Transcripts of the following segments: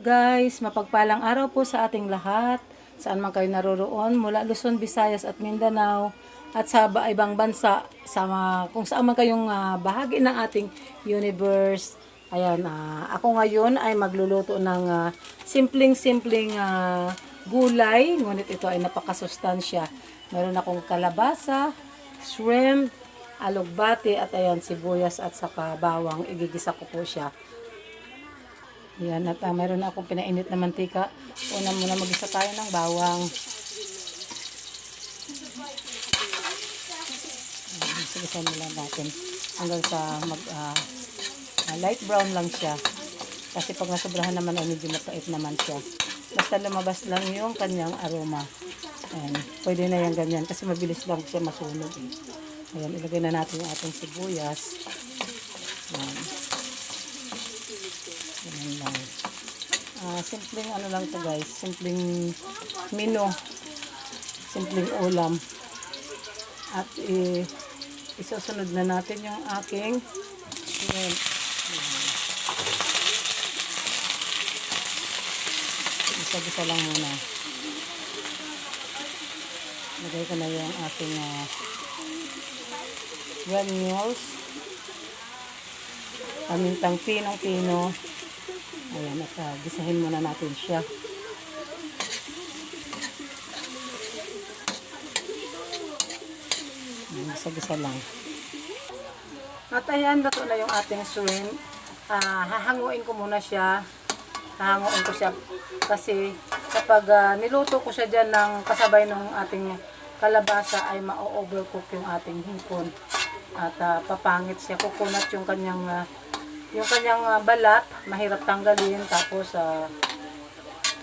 guys, mapagpalang araw po sa ating lahat. Saan man kayo naroroon, mula Luzon, Visayas at Mindanao at sa ba- ibang bansa, sa kung saan man kayong ah, bahagi ng ating universe. Ayan, ah, ako ngayon ay magluluto ng ah, simpleng-simpleng ah, gulay, ngunit ito ay napakasustansya. Meron akong kalabasa, shrimp, alugbati at ayan sibuyas at saka bawang. Igigisa ko po siya. Yan, at uh, mayroon akong pinainit na mantika. Una muna mag-isa tayo ng bawang. Sigisan nila natin hanggang sa mag, ah, ah, light brown lang siya. Kasi pag nasobrahan naman ay medyo mapait naman siya. Basta lumabas lang yung kanyang aroma. Ayan, pwede na yan ganyan kasi mabilis lang siya masunog. Eh. Ayan, ilagay na natin yung ating sibuyas. Ayan. Ganun lang. Ah, simpleng ano lang to guys, simpleng menu, simpleng ulam. At i isusunod na natin yung aking shrimp. Isa-isa lang muna. Lagay ko na yung aking uh, granules. Pamintang pinong-pino. Ayan, at uh, gisahin muna natin siya. Gisa-gisa lang. At ayan, luto na yung ating shrimp. Ah, hahanguin ko muna siya. Hahanguin ko siya kasi kapag ah, niluto ko siya dyan ng kasabay ng ating kalabasa ay ma-overcook yung ating hipon. At ah, papangit siya. Kukunat yung kanyang ah, yung kanyang ah, balat, mahirap tanggalin. Tapos, uh,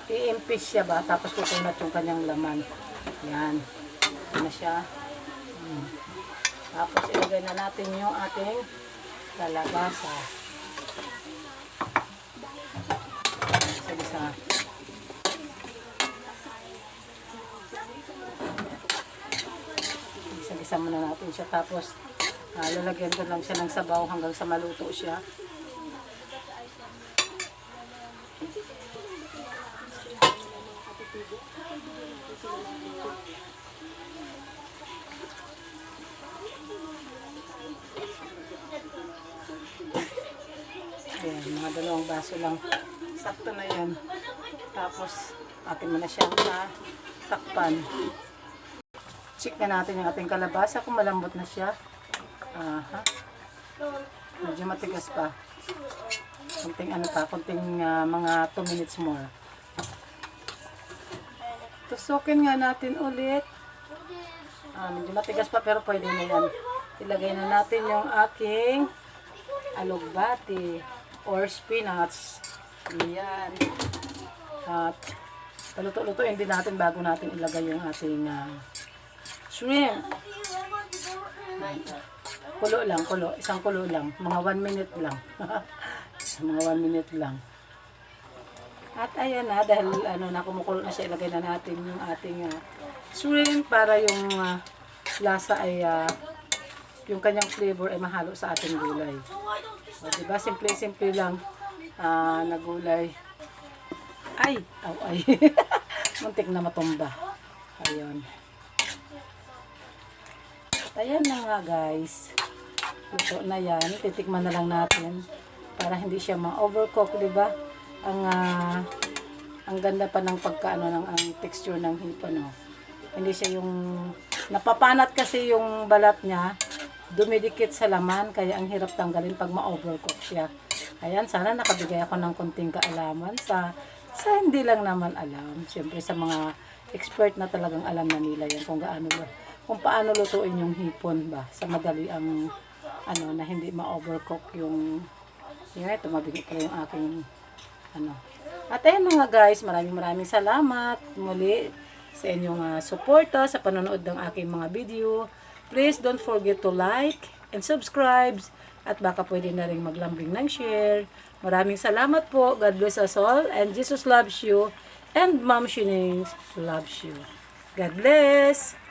i-impis siya ba? Tapos kukunat yung kanyang laman. Yan. Yan na siya. Hmm. Tapos, ilagay na natin yung ating kalabasa. Isa-isa. Isa-isa muna natin siya. Tapos, ah, lalagyan ko lang siya ng sabaw hanggang sa maluto siya. Ayan, mga dalawang baso lang. Sakto na yan. Tapos, atin mo na siyang takpan. Check na natin yung ating kalabasa kung malambot na siya. Aha. Medyo matigas pa. Kunting ano pa, kunting ah, mga 2 minutes more. Tusukin nga natin ulit. Ah, medyo matigas pa pero pwede na yan. Ilagay na natin yung aking alugbati or spinach. Ayan. At paluto-lutuin din natin bago natin ilagay yung ating ah, shrimp. Kulo lang, kulo. Isang kulo lang. Mga 1 minute lang. mga 1 minute lang. At ayan na, dahil ano na kumukulo na siya, ilagay na natin yung ating ah, shrimp para yung ah, lasa ay ah, yung kanyang flavor ay mahalo sa ating gulay. O, diba? Simple-simple lang ah, na gulay. Ay! Aw, ay. Muntik na matumba. Ayun. Ayan na nga guys. Luto na yan. Titikman na lang natin para hindi siya ma-overcook, di ba? Ang ah, ang ganda pa ng pagkaano ng ang texture ng hipon, no? Hindi siya yung napapanat kasi yung balat niya dumidikit sa laman kaya ang hirap tanggalin pag ma-overcook siya. Ayan, sana nakabigay ako ng konting kaalaman sa sa hindi lang naman alam. Siyempre sa mga expert na talagang alam na nila yan kung gaano kung paano lutuin yung hipon ba sa madali ang ano na hindi ma-overcook yung yun ito mabigat pala yung aking ano. At ayun mga guys maraming maraming salamat muli sa inyong uh, suporta sa panonood ng aking mga video. Please don't forget to like and subscribe at baka pwede na rin maglambing ng share. Maraming salamat po. God bless us all and Jesus loves you and Mom Shinings loves you. God bless